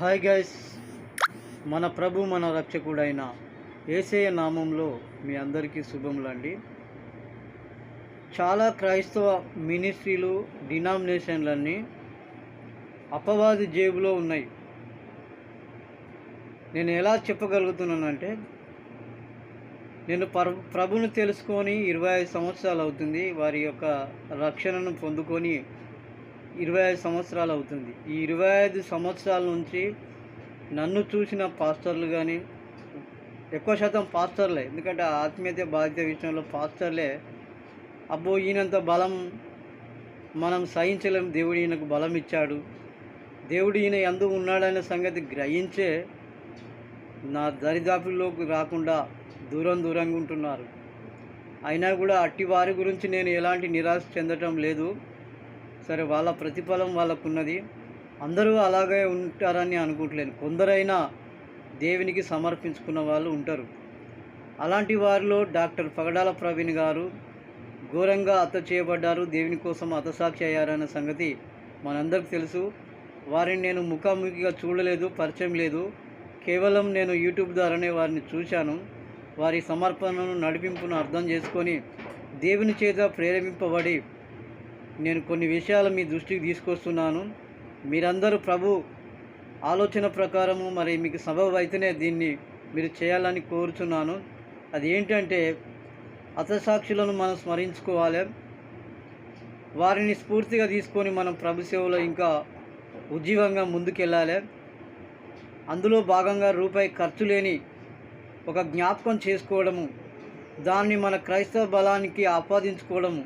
Hi guys. మన ప్రభు మన రక్షకుడైన ఏసయ నామంలో మీ అందరికీ శుభములండి చాలా క్రైస్తవ మినిస్ట్రీలు డినామినేషన్లన్నీ అపవాది జేబులో ఉన్నాయి. నేను ఎలా చెప్పగలుగుతున్నానంటే నేను పర్ ప్రభుని తెలుసుకొని ఇరవై ఐదు సంవత్సరాలు అవుతుంది వారి యొక్క రక్షణను పొందుకొని ఇరవై ఐదు సంవత్సరాలు అవుతుంది. ఈ ఇరవై ఐదు సంవత్సరాల నుంచి నన్ను చూసిన పాస్టర్లు కానీ ఎక్కువ శాతం పాస్టర్లే. ఎందుకంటే ఆత్మీయత బాధ్యత విషయంలో పాస్టర్లే. అబ్బో ఈయనంత బలం మనం సహించలేం. దేవుడు ఈయనకు బలం ఇచ్చాడు. దేవుడు ఈయన ఎందుకు ఉన్నాడనే సంగతి గ్రహించే నా దరిదాపుల్లోకి రాకుండా దూరం దూరంగా ఉంటున్నారు. అయినా కూడా అట్టి వారి గురించి నేను ఎలాంటి నిరాశ చెందటం లేదు. సరే వాళ్ళ ప్రతిఫలం వాళ్ళకున్నది. అందరూ అలాగే ఉంటారని అనుకోవట్లేదు. కొందరైనా దేవునికి సమర్పించుకున్న వాళ్ళు ఉంటారు. అలాంటి వారిలో డాక్టర్ పగడాల ప్రవీణ్ గారు ఘోరంగా హత్య చేయబడ్డారు. దేవుని కోసం హతసాక్షి అయ్యారన్న సంగతి మనందరికి తెలుసు. వారిని నేను ముఖాముఖిగా చూడలేదు పరిచయం లేదు. కేవలం నేను యూట్యూబ్ ద్వారానే వారిని చూశాను. వారి సమర్పణను నడిపింపును అర్థం చేసుకొని దేవుని చేత ప్రేరేపింపబడి నేను కొన్ని విషయాలు మీ దృష్టికి తీసుకొస్తున్నాను. మీరందరూ ప్రభు ఆలోచన ప్రకారము మరి మీకు సబబు అయితేనే దీన్ని మీరు చేయాలని కోరుచున్నాను. అది ఏంటంటే అతసాక్షులను మనం స్మరించుకోవాలి. వారిని స్ఫూర్తిగా తీసుకొని మనం ప్రభు సేవలో ఇంకా ఉజ్జీవంగా ముందుకెళ్ళాలి. అందులో భాగంగా రూపాయి ఖర్చు లేని ఒక జ్ఞాపకం చేసుకోవడము దాన్ని మన క్రైస్తవ బలానికి ఆపాదించుకోవడము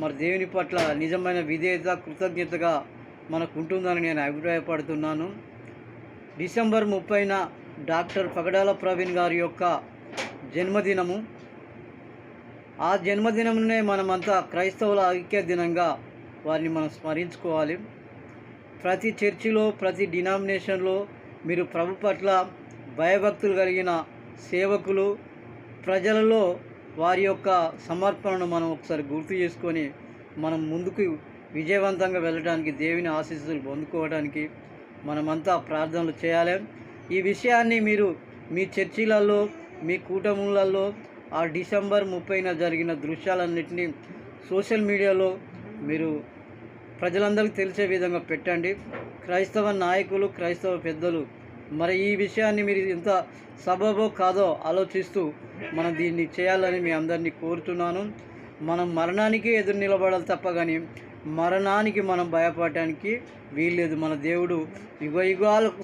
మరి దేవుని పట్ల నిజమైన విధేయత కృతజ్ఞతగా మనకు ఉంటుందని నేను అభిప్రాయపడుతున్నాను. డిసెంబర్ ముప్పైన డాక్టర్ పగడాల ప్రవీణ్ గారి యొక్క జన్మదినము. ఆ జన్మదినంనే మనమంతా క్రైస్తవుల ఐక్య దినంగా వారిని మనం స్మరించుకోవాలి. ప్రతి చర్చిలో ప్రతి డినామినేషన్లో మీరు ప్రభు పట్ల భయభక్తులు కలిగిన సేవకులు ప్రజలలో వారి యొక్క సమర్పణను మనం ఒకసారి గుర్తు చేసుకొని మనం ముందుకు విజయవంతంగా వెళ్ళడానికి దేవుని ఆశీస్సులు పొందుకోవడానికి మనమంతా ప్రార్థనలు చేయాలి. ఈ విషయాన్ని మీరు మీ చర్చిలలో మీ కూటములలో ఆ డిసెంబర్ ముప్పైన జరిగిన దృశ్యాలన్నింటినీ సోషల్ మీడియాలో మీరు ప్రజలందరికీ తెలిసే విధంగా పెట్టండి. క్రైస్తవ నాయకులు క్రైస్తవ పెద్దలు మరి ఈ విషయాన్ని మీరు ఎంత సబబో కాదో ఆలోచిస్తూ మనం దీన్ని చేయాలని మీ అందరినీ కోరుతున్నాను. మనం మరణానికి ఎదురు నిలబడాలి తప్ప కానీ మరణానికి మనం భయపడటానికి వీల్లేదు. మన దేవుడు యుగ యుగాలకు